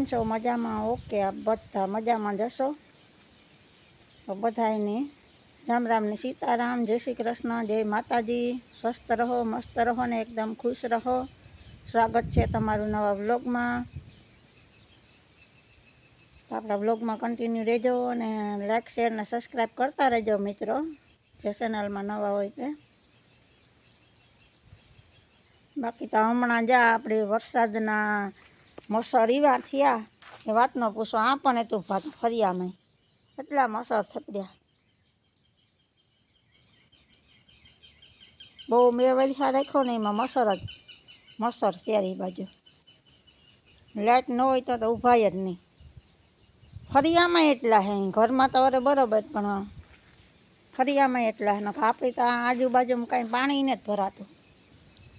કેમ છો? મજામાં? ઓકે, આપ બધા મજામાં જશો તો બધાને રામ રામ ને સીતારામ, જય શ્રી કૃષ્ણ, જય માતાજી. સ્વસ્થ રહો, મસ્ત રહો ને એકદમ ખુશ રહો. સ્વાગત છે તમારું નવા વ્લોગમાં. તો આપણા વ્લોગમાં કન્ટિન્યુ રહેજો અને લાઇક શેર ને સબસ્ક્રાઈબ કરતા રહેજો મિત્રો, જે ચેનલમાં નવા હોય તે. બાકી તો હમણાં જા આપણે વરસાદના મસર એવા થયા. એ વાત ન પૂછો આ પણ તું ભાત ફરિયામાં એટલા મસર થપડ્યા બહુ મેં વધ્યા રાખ્યો ને એમાં મસર જ, મસર ત્યારે બાજુ. લાઇટ ન હોય તો તો ઊભાય જ નહીં. ફરિયામાં એટલા હે, ઘરમાં તો અરે બરોબર, પણ ફરિયામાં એટલા હે આપણે તો આજુબાજુમાં કાંઈ પાણી ને જ ભરાતું.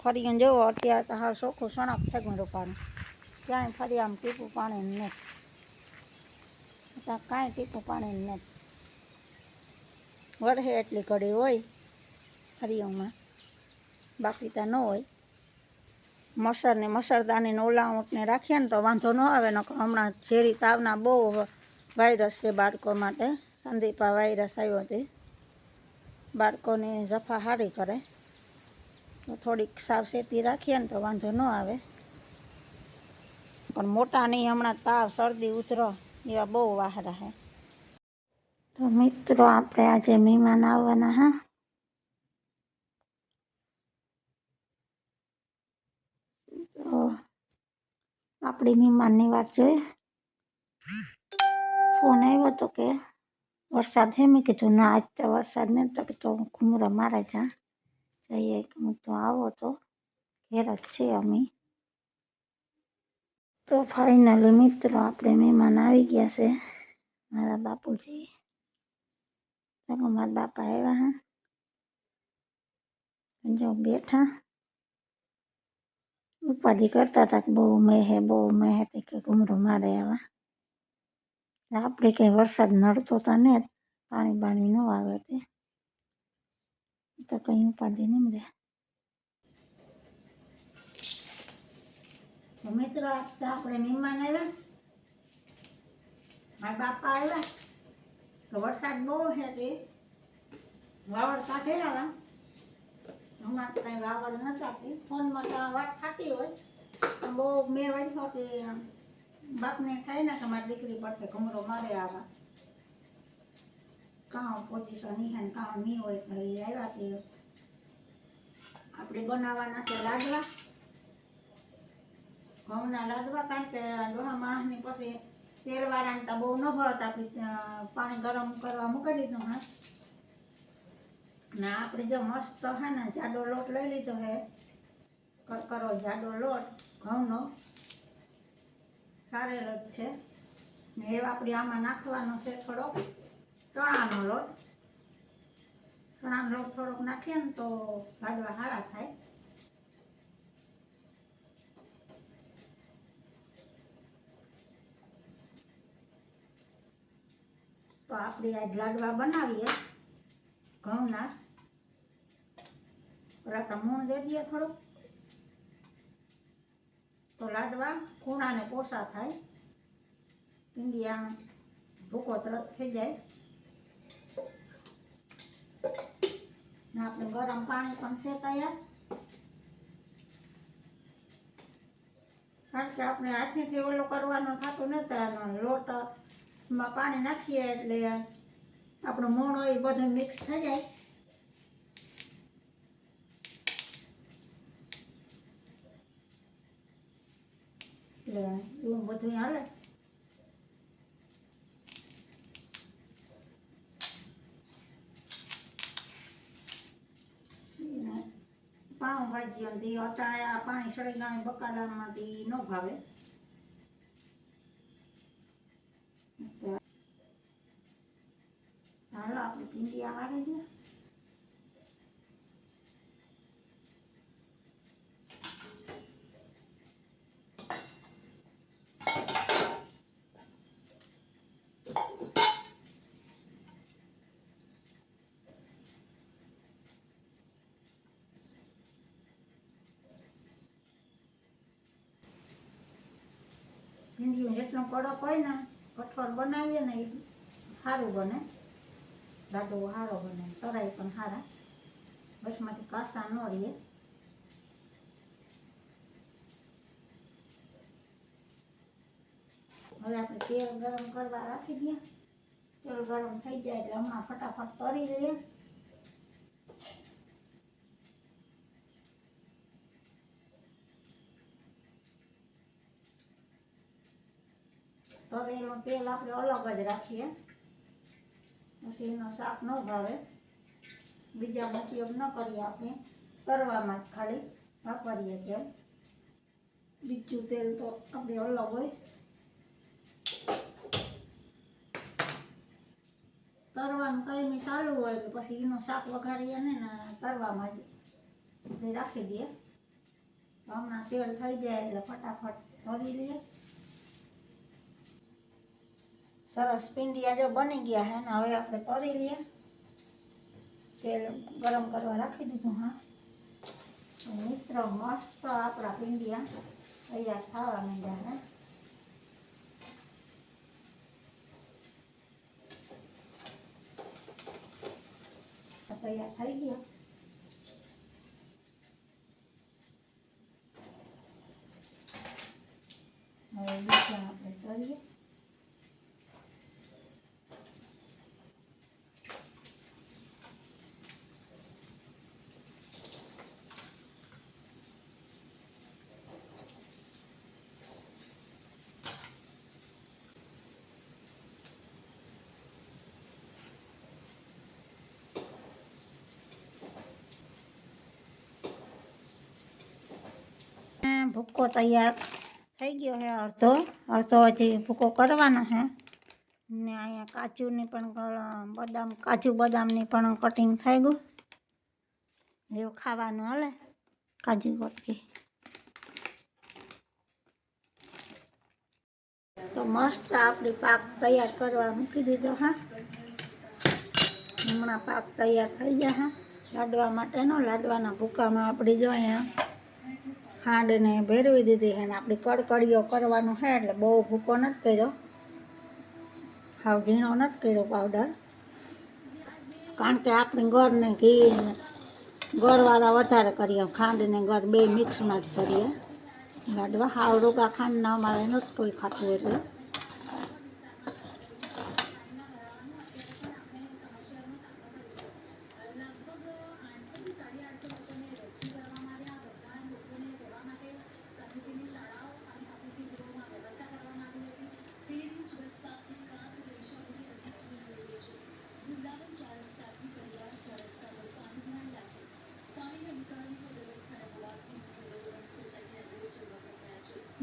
ફરી જોવો, અત્યારે તો હાવ ચોખ્ખું સણક થઈ રૂપાનું. ક્યાંય ફરી આમ ટીપું પાણી નથી ત્યાં કાંઈ ટીપું પાણી નથી વરહે એટલી ઘડી હોય ફરિયામાં બાકી ત્યાં ન હોય. મસરને ઓલા ઓલાવટને રાખીએ ને તો વાંધો ન આવે, ને હમણાં ઝેરી તાવના બહુ વાયરસ છે બાળકો માટે. સંદીપા વાયરસ આવ્યો હતી બાળકોની જફા સારી કરે. થોડીક સાવચેતી રાખીએ ને તો વાંધો ન આવે. પણ મોટા નહીં, હમણાં તાવ, શરદી ઉતરો એવા બહુ વાહરા હે. તો મિત્રો, આપણે આજે મહેમાન આવવાના, હા? તો આપણી મહેમાનની વાત જોઈએ. ફોન આવ્યો તો કે, વરસાદ હે? મેં કીધું, ના, આજ તો વરસાદ નહીં તો કે તો ઘૂમરા મારે ત્યાં જઈએ. કે હું તો આવો તો, ઘેર જ છે અમે. તો ફાઇનલી મિત્રો આપણે મહેમાન આવી ગયા છે. મારા બાપુજી. ચાલો, મારા બાપા આવ્યા હા. જો બેઠા. ઉપાધિ કરતા હતા કે બહુ મેહે બહુ મેહે તે કે ઘૂમરો મારે આવા. આપણે કંઈ વરસાદ નડતો હતા ને પાણી બાણી ન આવે તે. તો કંઈ ઉપાધિ નહીં મળે. તો મિત્રો આજ આપણે મહેમાન આવ્યા. મારા બાપા આવ્યા. તો વરસાદ બહુ છે તે. વાવડ કાઢે આવ્યા હમણાં કઈ વાવડ ન થતી. ફોનમાં તો વાત થતી હોય. બહુ મેં વાંચ્યો કે બાપને થાય ને કે મારી દીકરી પડશે કમરો મારે આવા. કાં પોઝિશન નહીં ને કાં નહીં હોય તો એ આવ્યા તે. આપણે બનાવવાના છે લાડવા ઘઉંના લાડવા કારણ કે ડોહા માણસની પછી તેરવા તો બહુ ન ભાવતા પાણી ગરમ કરવા મૂકી દીધું હા. ને આપણે જો મસ્ત હે ને, જાડો લોટ લઈ લીધો હે. કરકરો જાડો લોટ, ઘઉંનો. સારેલો જ છે. ને એ આપણે આમાં નાખવાનો છે થોડોક, ચણાનો લોટ. ચણાનો લોટ થોડોક નાખીએ ને તો લાડવા સારા થાય. તો આપણે આજ લાડવા બનાવીએ. ઘઉંના. પેલા મૂણ દે દઈએ થોડુંક. તો લાડવા ખૂણાને પોસા થાય. ઈંડિયા ભૂકો તરત થઈ જાય. ને આપણે ગરમ પાણી પણ છે તૈયાર. કારણ કે આપણે હાથેથી ઓલો કરવાનો થતું નથી આનો લોટમાં પાણી નાખીએ એટલે આપણું મોણ હોય એ બધું મિક્સ થઈ જાય. એટલે એવું બધું હાલે. પાઉં ભાજી અટાણે આ પાણી સળી ગાય બકાલામાંથી ન ભાવે. હાલો આપણે ભીંડી અમારે દે ભીંડીનો જેટલો કડક હોય ને કઠોળ બનાવીએ ને એ સારું બને. લાડુ સારો બને, તરાઈ પણ સારા બસમાંથી કાસા ન રહીએ હવે આપણે તેલ ગરમ કરવા રાખી દઈએ. તેલ ગરમ થઈ જાય એટલે હમણાં ફટાફટ તરી લઈએ. તરેલું તેલ આપણે અલગ જ રાખીએ. એનો શાક ન ભાવે. બીજા ઉપયોગ ન કરીએ આપણે. કરવામાં જ ખાલી વાપરીએ તેમ બીજું તેલ તો આપણે અલગ હોય. તરવાનું કંઈ ચાલુ હોય એટલે પછી એનું શાક વઘારીએ ને તરવામાં જ રાખી દઈએ. હમણાં તેલ થઈ જાય એટલે ફટાફટ ભરી લઈએ. સરસ પીંડિયા જો બની ગયા હે ને હવે આપણે તરી લઈએ. તેલ ગરમ કરવા રાખી દીધું, હા. મિત્ર, મસ્ત આપણા પીંડિયા તૈયાર થવા માંડ્યા હે. તૈયાર થઈ ગયા હવે બીજા આપણે તરીએ આ ભૂકો તૈયાર થઈ ગયો છે અડધો. અડધો હજી ભૂકો કરવાનો છે ને અહીંયા કાજુની પણ બદામ, કાજુ બદામની પણ કટિંગ થઈ ગયું. એવું ખાવાનું હલે, કાજુ કટકી તો મસ્ત આપણી પાક તૈયાર કરવા મૂકી દીધો હા. હમણાં પાક તૈયાર થઈ ગયા હા. લાડવા માટેનો, લાડવાના ભૂકામાં આપણી જો અહીંયા ખાંડને ભેરવી દીધી છે ને આપણી કડકડીઓ કરવાનો છે એટલે બહુ ભૂકો નથી કર્યો. હાવ ઝીણો નથી કર્યો પાવડર કારણ કે આપણે ગળને ઘી ઘરવાળા વધારે કરીએ ખાંડને ઘર બે મિક્સમાં જ કરીએ. લાડવા હાવ રોગા ખાંડના અમારે નથી કોઈ ખાતું એટલે.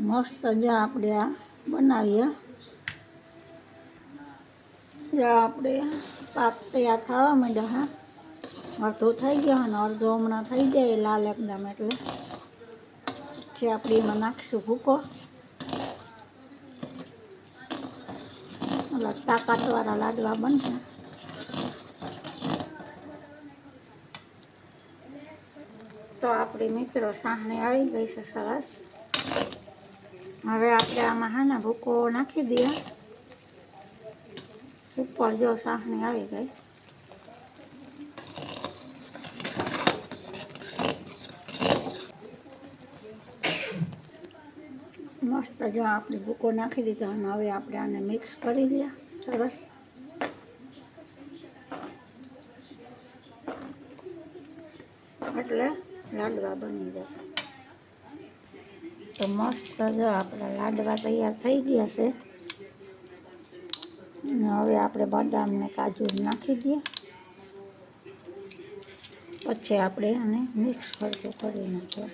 મસ્ત જો આપણે આ બનાવીએ. જો આપણે પાક તૈયાર થવા માંડ્યા હા. અડધો થઈ ગયો અને અડધો હમણાં થઈ જાય લાલ એકદમ એટલે. પછી આપણે એમાં નાખીશું ભૂકો. તાકાતવાળા લાડવા બનશે. તો આપણી મિત્રો સાહણી આવી ગઈ છે સરસ. હવે આપણે આમાં હા ને ભૂકો નાખી દઈએ. ઉપર જો સાહણી આવી ગઈ. મસ્ત જો આપણે ભૂકો નાખી દીધો અને હવે આપણે આને મિક્સ કરી દઈએ. સરસ. એટલે લાડવા બની જાય. તો મસ્ત જો આપણા લાડવા તૈયાર થઈ ગયા છે. હવે આપણે બદામને કાજુ નાખી દઈએ. પછી આપણે આને મિક્સ ખર્ચો કરી નાખીએ.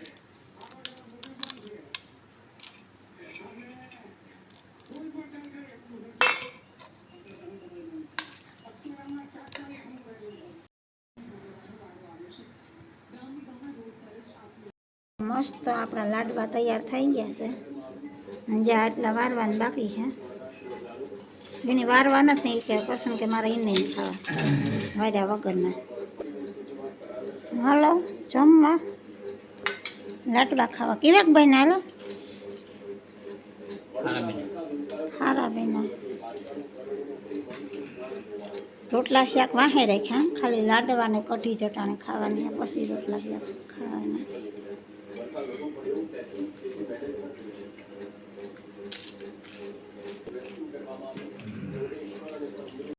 મસ્ત આપણા લાડવા તૈયાર થઈ ગયા છે. અને જે આટલા વારવાના બાકી છે. એની વારવા નથી કે પસંદ કે મારે એને ખાવા. વાર્યા વગરના. હાલો, જમવા. લાડવા ખાવા. કેવાક ભાઈ ને હાલો. હારા બેના રોટલા શાક વાહે રાખ્યા, ખાલી લાડવા ને કઢી ચટાણે ખાવાની, પછી રોટલા શાક ખાવાના. Thank you.